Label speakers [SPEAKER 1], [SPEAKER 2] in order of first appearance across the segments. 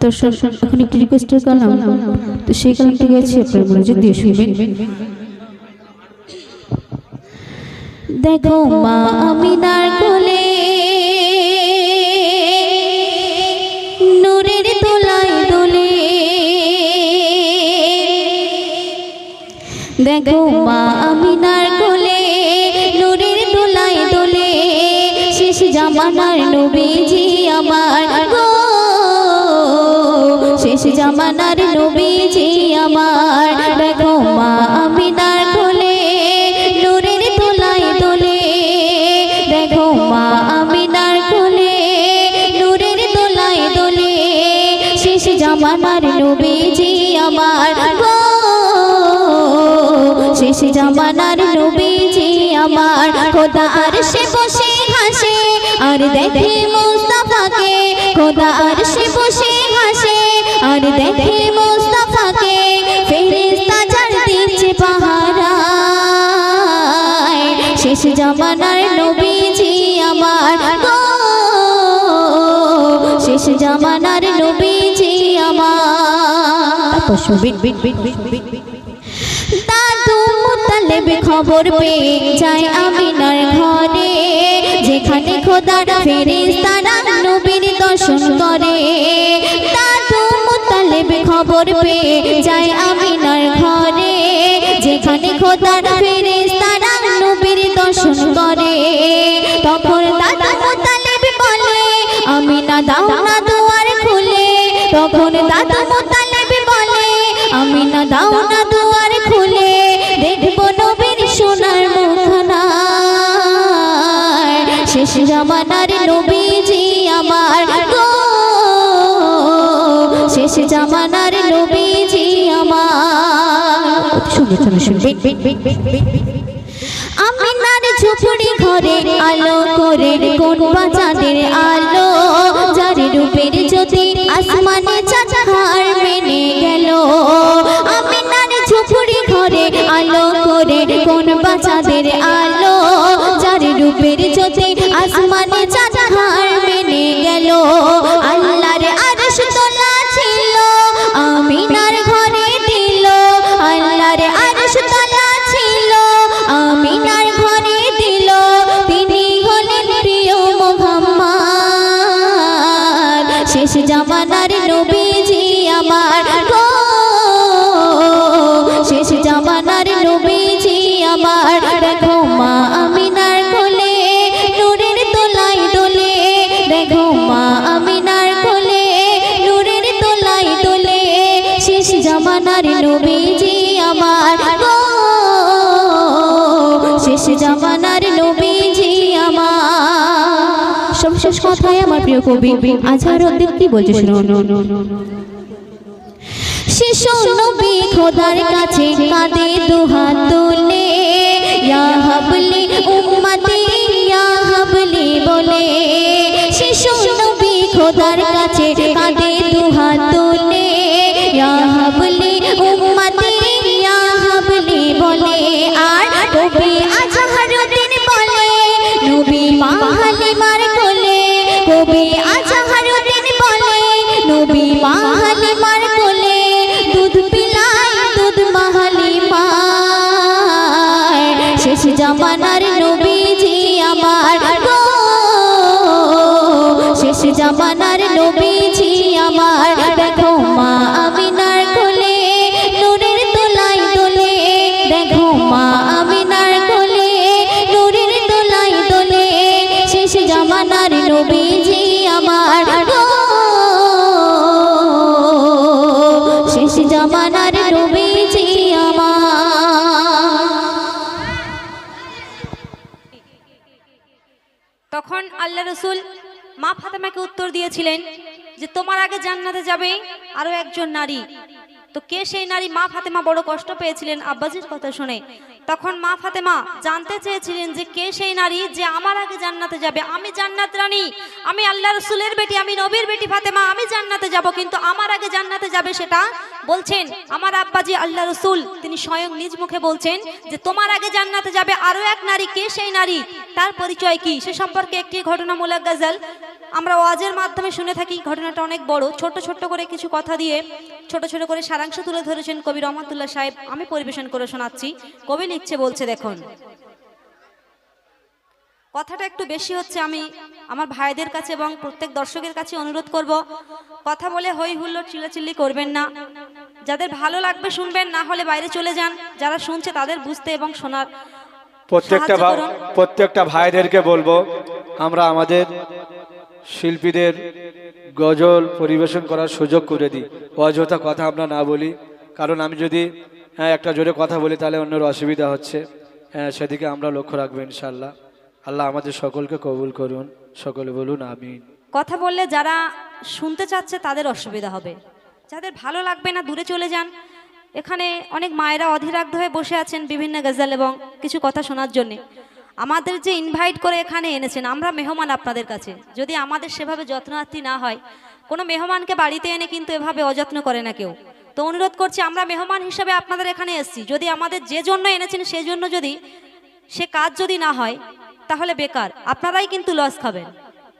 [SPEAKER 1] তো শোন শোন এখন একটু রিকোয়েস্টের কালাম তো সেই কালামটা গেছি আপনার মনোযোগ দিয়ে শুনবেন। দেখো মা আমিনার কোলে নূরের দোলায় দোলে। দেখো মা আমিনার কোলে নূরের দোলে। শেষ জামানার নবীজি আমার গো। শেষ জামানার নবীজি আমার। দেখো মা দোলায় দোলে। দেখো মা আমিনার কোলে, নূরের দোলায় দোলে। শেষ জামানার নবীজি আমার গো। শেষ জামানার নবীজি আমার। খোদা আর সে বসে হাসে, আর দেখে মুস্তাফাকে খোদা আর সে বসে হাসে আর দেখে মুস্তাফাকে ঝাড় দিচ্ছে পাহারা শেষ জামানার নবীজি আমার শেষ জামানার নবীজি আমার। দাদু মুতালেব খবর পেয়ে যায় আমিনার ঘরে। যেখানে খোদার ফেরেশতারা নবীর দর্শন করে। দাদু মুতালেব খবর পেয়ে যায় আমিনার ঘরে। যেখানে খোদার ফেরেশতারা নবীর দর্শন করে। তখন দাদু মুতালেব বলে, আমিনা, দাও না দুয়ার খুলে। তখন দাদু মুতালেব বলে, আমিনা, দাও না শুনে শুনবে আমিনার ঝুপড়ি ঘরে আলো করে কোন বাজাদের আলো? যার রূপের জ্যোতি আসমানে চাচার মেনে গেল। আমিনার ঝুপড়ি ঘরে আলো করে কোন বাজাদের আমিনার কোলে, নূরের দোলাই দোলে, শেষ জামানার নবীজি আমার। শেষ জামানার নবীজি আমার। কথায় আমার প্রিয় কবি কি বলছে শিশু নবী খোদার কাছে কাঁদে দুহাত তুলে, ইয়া হাবলি উম্মতি, ইয়া হাবলি বলে। শিশু খোদার কাছে কাঁদে দুহাত। শেষ জামানার নবীজি আমার শেষ জামানার নবীজি আমার।
[SPEAKER 2] তখন আল্লাহ রসুল মা ফাতেমাকে উত্তর দিয়েছিলেন যে, তোমার আগে জান্নাতে যাবে আরও একজন নারী। তো কে সেই নারী মা ফাতেমা বড় কষ্ট পেয়েছিলেন? আব্বাজির কথা শুনে। তখন মা ফাতেমা জানতে চেয়েছিলেন যে কে সেই নারী যে আমার আগে জান্নাতে যাবে? আমি জান্নাত রানী। আমি আল্লাহ রসুলের বেটি, আমি নবীর বেটি ফাতেমা, আমি জান্নাতে যাব, কিন্তু আমার আগে জান্নাতে যাবে সেটা বলছেন আমার আব্বাজি আল্লাহ রসুল। তিনি স্বয়ং নিজ মুখে বলছেন যে তোমার আগে জান্নাতে যাবে। আরও এক নারী, কে সেই নারী? তার পরিচয় কি? সে সম্পর্কে একটি ঘটনামূলক গজল আমরা ওয়াজের মাধ্যমে শুনে থাকি ঘটনাটা অনেক বড়। ছোট ছোট করে কিছু কথা দিয়ে ছোট ছোট করে সারাংশ তুলে ধরেছেন কবি রহমতুল্লাহ সাহেব। আমি পরিবেশন করে শোনাচ্ছি। কবি লিখছে বলছে দেখুন। কথাটা একটু বেশি হচ্ছে আমি আমার ভাইদের কাছে এবং প্রত্যেক দর্শকের কাছে অনুরোধ করব কথা বলে হই হুল্লোড় চিল্লাচিল্লি করবেন না। যাদের ভালো লাগবে শুনবেন না হলে বাইরে চলে যান। যারা শুনছে তাদের বুঝতে এবং শোনার
[SPEAKER 3] প্রত্যেকটা। প্রত্যেকটা ভাইদেরকে বলব আমরা আমাদের শিল্পীদের গজল পরিবেশন করার সুযোগ করে দিই। অযথা কথা আমরা না বলি। কারণ আমি যদি হ্যাঁ একটা জোরে কথা বলি, তাহলে অন্যের অসুবিধা হচ্ছে। হ্যাঁ সেদিকে আমরা লক্ষ্য রাখব ইনশাল্লাহ আল্লাহ আমাদের সকলকে কবুল করুন। সকলে বলুন আমি
[SPEAKER 2] কথা বললে যারা শুনতে চাচ্ছে, তাদের অসুবিধা হবে। যাদের ভালো লাগবে না, দূরে চলে যান। এখানে অনেক মায়েরা অধীরাগ্ধ হয়ে বসে আছেন বিভিন্ন গজল এবং কিছু কথা শোনার জন্য। আমাদের যে ইনভাইট করে এখানে এনেছেন, আমরা মেহমান আপনাদের কাছে। যদি আমাদের সেভাবে যত্নার্থী না হয়, কোনো মেহমানকে বাড়িতে এনে কিন্তু এভাবে অযত্ন করে না কেউ। তো অনুরোধ করছি, আমরা মেহমান হিসেবে আপনাদের এখানে এসেছি। যদি আমাদের যে জন্য এনেছেন, সেই জন্য যদি সে কাজ যদি না হয়, তাহলে বেকার। আপনারাই কিন্তু লস খাবেন।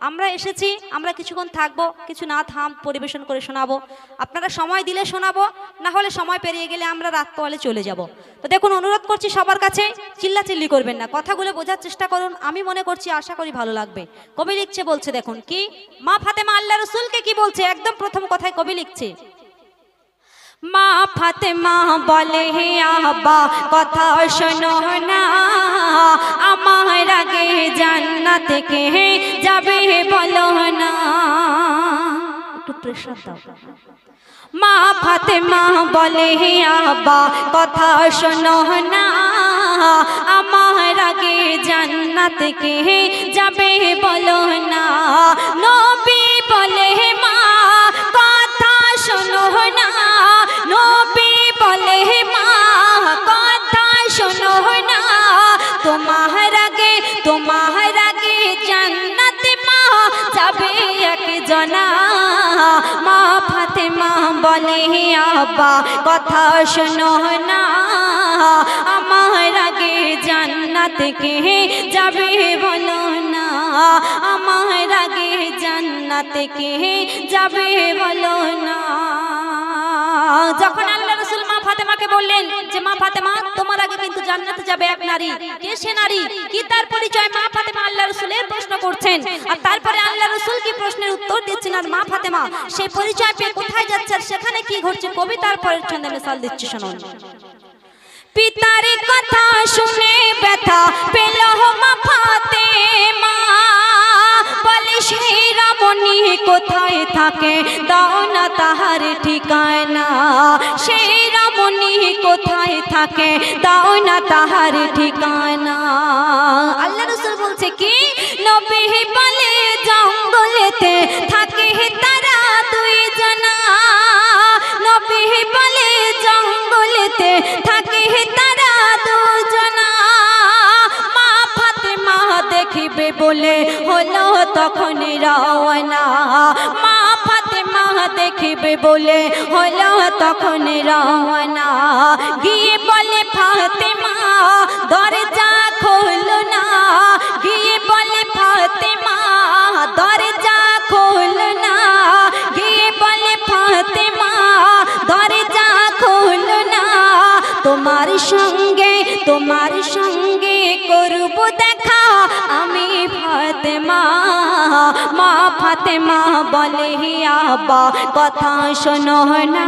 [SPEAKER 2] আমরা এসেছি, আমরা কিছুক্ষণ থাকব, কিছু না থাম, পরিবেশন করে শোনাবো। আপনারা সময় দিলে শোনাবো, না হলে সময় পেরিয়ে গেলে আমরা রাত চলে যাব। তো দেখুন, অনুরোধ করছি সবার কাছে, চিল্লাচিল্লি করবেন না। কথাগুলো বোঝার চেষ্টা করুন, আমি মনে করছি আশা করি ভালো লাগবে। কবি লিখছে বলছে, দেখুন, কি? মা ফাতেমা আল্লাহ রসুলকে কি বলছে? একদম প্রথম কথায় কবি লিখছে। মা ফাতেমা বলে, হে আব্বা, কথা শোনো না। আমার আগে জান্নাত কে যাবে বলো না। একটু মা ফাতেমা বলে, হে আব্বা, কথা শোনো না। আমার আগে জান্নাত কে যাবে বলো না। নবী বলে যাবে এক জনা। মা ফাতেমা বলে, হে আব্বা, কথা শোনো না। আমার আগে জান্নাত কে যাবে বলো না। আমার আগে জান্নাত কে যাবে বলো না। যখন আল্লাহ ফাতেমাকে বললেন যে, মা ফাতেমা, তোমার আগে কিন্তু জান্নাতে যাবে এক নারী। কে সে নারী? কি তার পরিচয়? মা ফাতেমা আল্লাহ রসুলের প্রশ্ন করছেন। আর তারপরে আল্লাহ রসুল কি প্রশ্নের উত্তর দিচ্ছেন? আর মা ফাতেমা সেই পরিচয় পেয়ে কোথায় যাচ্ছে? আর সেখানে কি ঘটছে? কবি তারপরের ছন্দে মিসাল দিচ্ছে, শুনুন। পিতার কথা শুনে ব্যথা পেল মা ফাতেমা। বলে সেই রামনি কোথায় থাকে? দাও না তাহার ঠিকানা। সেই রামনি কোথায় থাকে? দাও না তাহার ঠিকানা। আল্লাহ রসুল বলছে কি? নবী বলে জঙ্গলেতে বলে হলো তখন রওনা। মা ফাতেমা দেখিবে বলে হলো তখন রওনা। গিয়ে বলে, ফাতেমা, দরজা খোলো না। মা ফাতেমা বলে হে কথা শোনো না।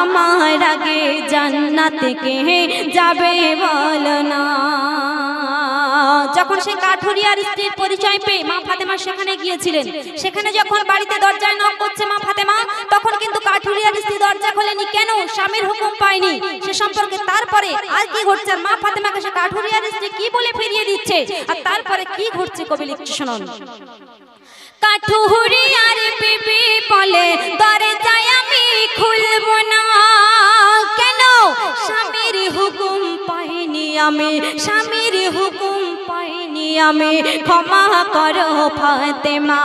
[SPEAKER 2] আমার আগে জান্নাত কে যাবে বল না। যখন সে কাঠুরিয়ার স্ত্রীর পরিচয় পেয়ে মা ফাতেমা সেখানে গিয়েছিলেন। সেখানে যখন বাড়িতে দরজায় নক করছে মা ফাতেমা, তখন কিন্তু কাঠুরিয়ার স্ত্রী দরজা খোলেনি। কেন? স্বামীর হুকুম পায়নি। সে সম্পর্কে তারপরে আর কি ঘটছে? মা ফাতেমাকে সে কাঠুরিয়ার স্ত্রী কি বলে ফিরিয়ে দিচ্ছে? আর তারপরে কি ঘটছে কবি লিখছে শুনুন। কাঠুরিয়ার বিবি বলে, দরজায় আমি খুলব না। কেন? স্বামীর হুকুম পাইনি আমি। স্বামীর হুকুম পাইনি আমি। ক্ষমা করো ফাতেমা।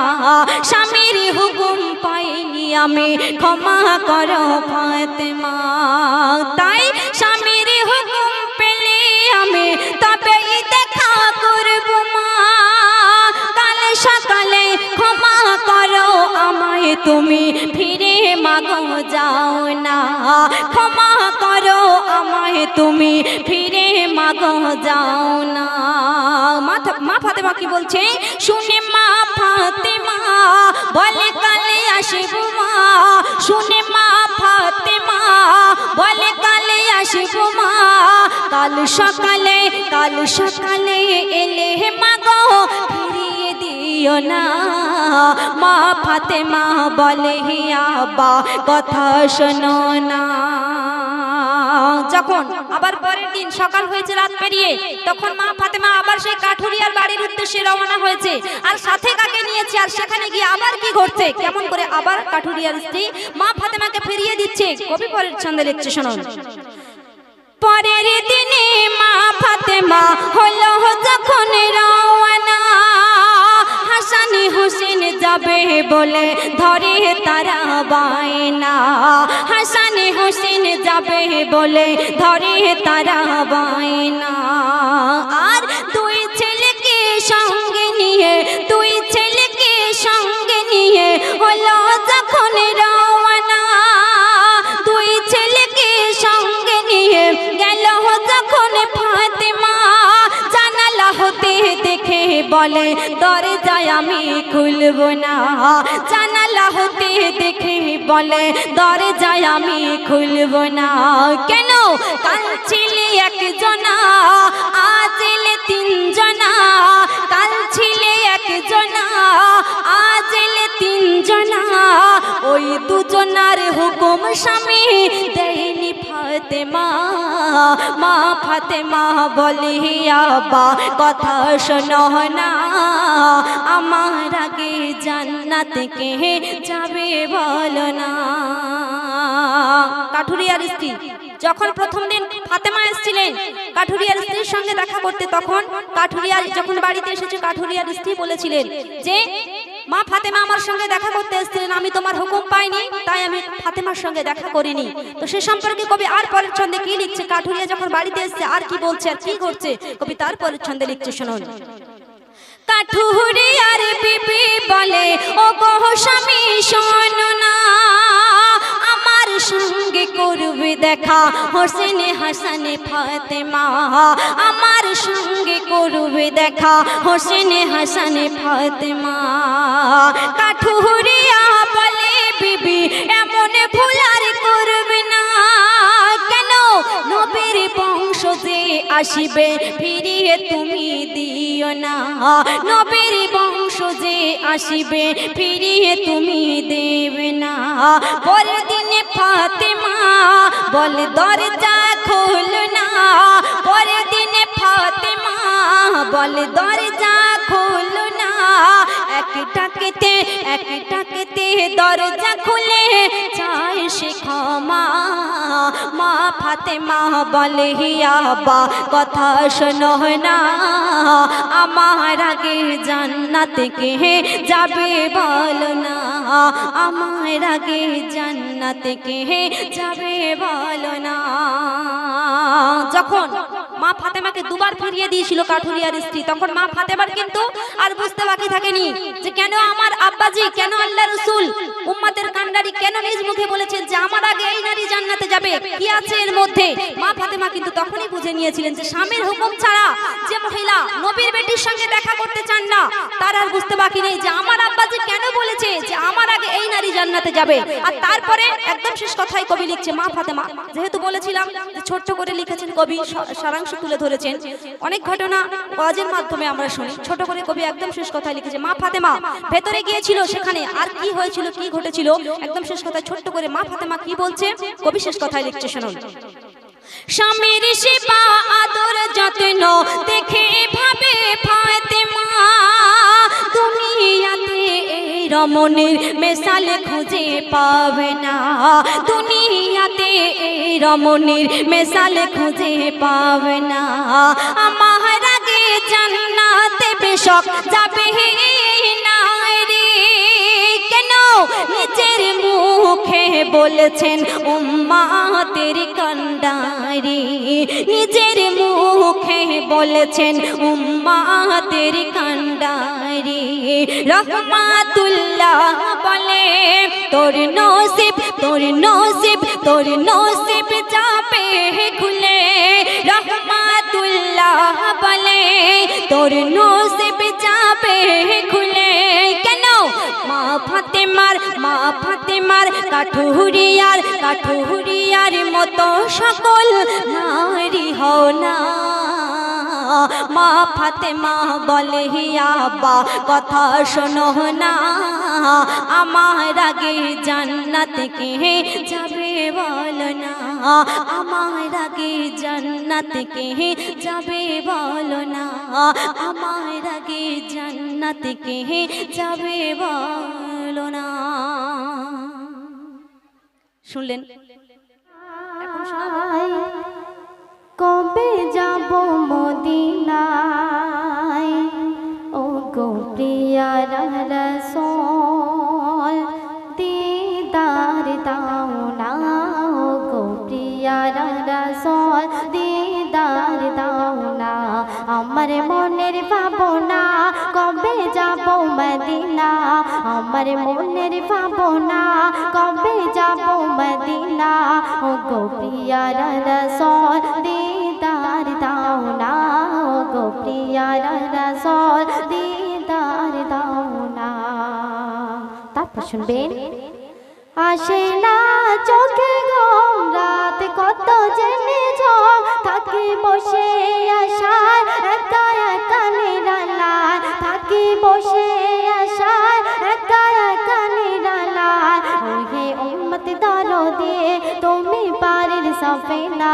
[SPEAKER 2] স্বামীর হুকুম পাইনি আমি। ক্ষমা করো ফাতেমা। তাই স্বামীর হুকুম পেলে আমি তবেই দেখা করব মা। কাল সকালে ক্ষমা করো আমায়। তুমি ফিরে মাগো যাও না। ক্ষমা আমায় তুমি ফিরে মাগো, যাও না। মা ফাতেমা কি বলছে? শুনে মা ফাতেমা, বলে কালে আসিব মা। শুনে মা ফাতেমা, বলে কালে আসিব মা। কাল সকালে কাল সকালে এলে মাগো, ফিরিয়ে দিও না। মা ফাতেমা বলে হিয়াবা কথা শোনো না। যখন আবার পরের দিন সকাল হয়েছে, রাত পেরিয়ে, তখন মা ফাতেমা আবার সেই কাঠুরিয়ার বাড়ির উদ্দেশ্যে রওনা হয়েছে। আর সাথে কাকে নিয়েছে, আর সেখানে গিয়ে আবার কি ঘটছে? কেমন করে আবার কাঠুরিয়ার স্ত্রী মা ফাতেমাকে ফিরিয়ে দিচ্ছে? কবি পরের ছন্দে লিখছে শুনুন। পরের দিনে মা ফাতেমা হলো যখন হোসেন যাবে বলে ধরে তারা বায়না। হাসান হোসেন যাবে বলে ধরে তারা বায়না। আর দুই ছেলেকে সঙ্গে নিয়ে দেখে বলে, দরজায় আমি খুলব না। জানালা হতে দেখে বলে, দরজায় আমি খুলব না। কেন? কাল ছিলে একজনা, আজ এলে তিনজনা। কাল ছিলে একজনা, আজ এলে তিনজনা। ওই দুজনার হুকুম স্বামী দেয়নি ফাতেমা, মা ফাতেমা বলি আবা কথা শোনো না। আমার আগে জান্নাত কে যাবে বলো না। কাঠুরিয়ার স্ত্রী, যখন প্রথম দিন ফাতেমা এসেছিলেন, কাঠুরিয়ার স্ত্রীর সঙ্গে দেখা করতে, তখন কাঠুরিয়ার যখন বাড়িতে এসেছে, কাঠুরিয়ার স্ত্রী বলেছিলেন যে মা ফাতেমা আমার সঙ্গে দেখা করতে এসেছিলেন, আমি তোমার হুকুম পাইনি, তাই আমি ফাতেমার সঙ্গে দেখা করিনি। তো সে সম্পর্কে কবি আর পরের ছন্দে কি লিখছে? কাঠুরিয়া যখন বাড়িতে এসেছে, আর কি বলছে আর কি করছে? কবি তার পরের ছন্দে লিখছে, শুনুন। কাঠুরিয়ার বিবি বলে ও গো স্বামী, শোনো না, আমার সঙ্গে করবে দেখা। হোসেনে হাসানে ফাতেমা, আমার সঙ্গে করবে দেখা। হোসেনে, হাসানে, ফাতেমা। কাঠুরিয়া বলে, বিবি, এমন ভুল আর করবে না। কেন নবীর বংশ যে আসিবে, ফিরিয়ে তুমি দিও না। নবীর বংশ যে আসিবে, ফিরিয়ে তুমি দেবে না। পরের দিনে ফাতেমা, বলে দরজা খোল বলে দরজা খোল না। একটা কেতে একটা কেতে দরজা খুলে চায় সে ক্ষমা। মা ফাতে মা বলে হিয়াবা কথা শোনো না। আমার আগে জান্নাত কে যাবে বল না। আমার আগে জান্নাত কে যাবে বল না। যখন মা ফাতেমাকে দুবার ফিরিয়ে দিয়েছিল কাঠুরিয়ার স্ত্রী। তখন মা ফাতেমার কিন্তু আর বুঝতে বাকি থাকেনি যে কেন আমার আব্বাজি, কেন আল্লাহ রসুল উম্মাদের কান্ডারি কেন নিজ মুখে বলেছেন যে আমার আগে এই নারী জান্নাতে যাবে? কি আছে এর মধ্যে? মা ফাতেমা কিন্তু তখনই বুঝে নিয়েছিলেন যে স্বামীর হুকুম ছাড়া যে মহিলা নবীর বেটির সঙ্গে দেখা করতে চান না, তার আর বুঝতে বাকি নেই যে আমার আব্বাজি কেন বলেছে যে আমার আগে এই নারী জান্নাতে যাবে? আর তারপরে একদম শেষ কথাই কবি লিখছে মা ফাতেমা। যেহেতু বলেছিলাম ছোট্ট করে লিখেছেন কবি সারাংশ তুলে ধরেছেন। অনেক ঘটনা ওয়াজের মাধ্যমে আমরা শুনি। ছোট করে কবি একদম শেষ কথায় লিখেছে, মা ফাতেমা, ভেতরে গিয়েছিল সেখানে। আর কি হয়েছিল, কি ঘটেছিল? একদম শেষ কথায় ছোট্ট করে, মা ফাতেমা কি বলছে? কবি শেষ কথায় লিখছে, শুনুন। স্বামীর সেবা, আদর যত্ন, দেখে ভাবে ফাতেমা, দুনিয়াতে এই রমণীর মেশাল খুঁজে পাবে না। দুনিয়াতে এই রমণীর মেশাল খুঁজে পাবে না। আমার আগে জান্নাতে বেশক যাবে নিজের মুখে বলেছেন, উম্মাতের কান্ডারি। নিজের মুখে বলেছেন, উম্মাতের কান্ডারি। রহমাতুল্লাহ বলে, তোর নসিব তোর নসিব তোর নসিব যাবে খুলে, রহমাতুল্লাহ বলে। তোর নসিব যাবে খুলে, কেন? মা ফাতেমার মা ফাতেমার কাঠুরিয়ার কাঠুরিয়ার মতো সকল নারী হও না। মা ফাতেমা বলে হিয়াবা কথা শোনো না। আমার আগে জান্নাত কে যাবে? বলো না, আমার আগে জান্নাত কে যাবে বলো না, আমার আগে জান্নাত কে যাবে বলো না। শুনলেন?
[SPEAKER 4] কবে যাব মদিনায়? ও গো রসল আমার মনের ভাবনা, কবে যাব মদিনা? আমার মনের ভাবনা, কবে যাব মদিনা? ও গো প্রিয়ার রসল, দিদার দাও না। ও গো প্রিয়ার রসল, দিদার দাও না। তারপর শুনবেন আসে না চোখে ঘুম রাত কত জেনে থাকি বসে আশায় একা একা নিরালায় থাকি বসে আশায় একা একা নিরালায় ওহে উম্মত দরদে, তুমি পারির সফিনা।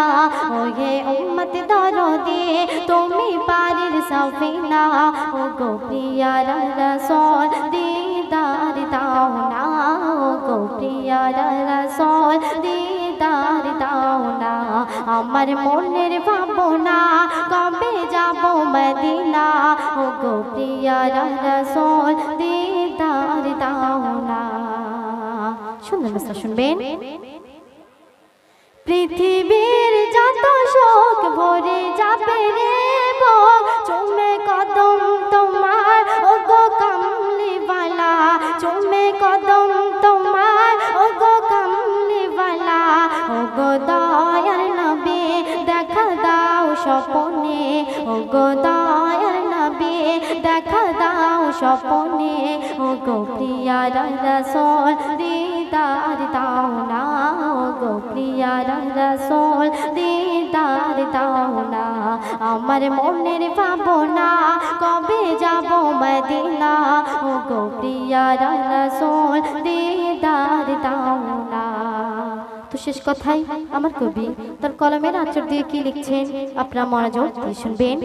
[SPEAKER 4] ওহে উম্মত দরদে, তুমি পারির সফিনা। ও গো প্রিয়ার রসল, দিদার দাও না রসল দিদার দাও না আমার মনের ভাবনা, কবে যাব মদিনা? ও গো রসল দিদার শুনবেন? পৃথিবীর যত শোক ভরে যাবে রে ও গো প্রিয়ার রসল দিদার দাও না ও গো প্রিয়ার রসল দিদার দাও না আমার মনের ভাবনা কবে যাব মদিনা ও গো প্রিয়ার রসল দিদার দাও না তো শেষ কথাই আমার কবি, তার কলমের আচর দিয়ে কি লিখছেন? আপনারা মনোযোগ দিয়ে শুনবেন।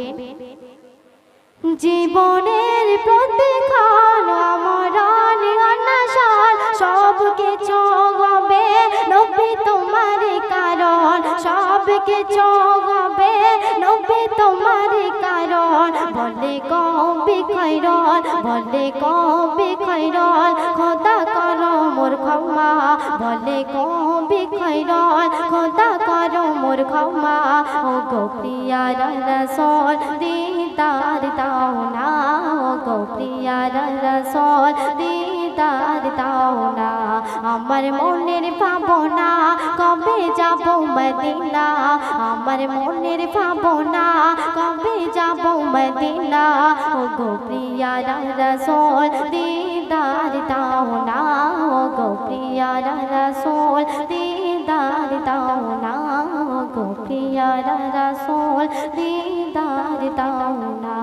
[SPEAKER 4] জীবনের প্রতিক্ষণ আমরণ অনশন সব কিছু হবে নবী তোমার কারণ সব কিছু হবে নবী তোমার কারণ। বলে কবি খৈরন, বলে কবি খৈরন, খোদা করো মোর ক্ষমা বলে কবি খৈরন, খোদা মোর ক্ষমা। ও গো প্রিয়ার রসল, দিদার দাও না। ও গো প্রিয়ার রসল, দিদার দাও না। আমার মনের ভাবনা, কবে যাব মদিনা? আমার মনের ভাবনা, কবে যাব মদিনা? ও গো প্রিয়ার রসল, দিদার দাও না। ও গো প্রিয়ার রসল, দিদার দাও না গো প্রিয়ার রসল দিদার দাও না।